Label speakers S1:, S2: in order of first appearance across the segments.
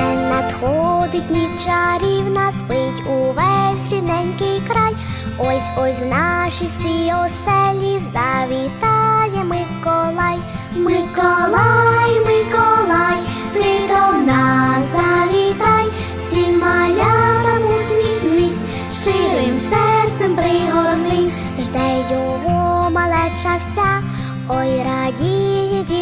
S1: надходить ніч чарівна, спить увесь рідненький край. Ось ось в наші всі оселі завітає Миколай. Миколай, Миколай, ти до нас завітай, всім малятам усміхнись, щирим серцем пригорнись, жде його малеча вся, ой радіє дітвора,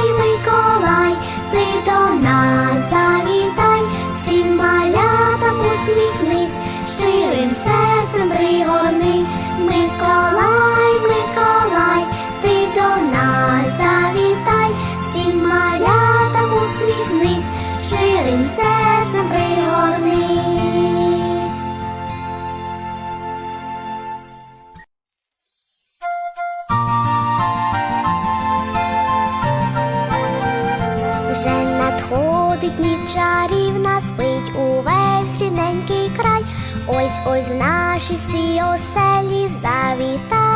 S1: щирим серцем пригорнись. Миколай, Миколай, ти до нас завітай, всім малятам усміхнись, щирим серцем пригорнись. Вже надходить ніч чарівна, спить увесь рідненький край. Ось ось наші всі оселі завітає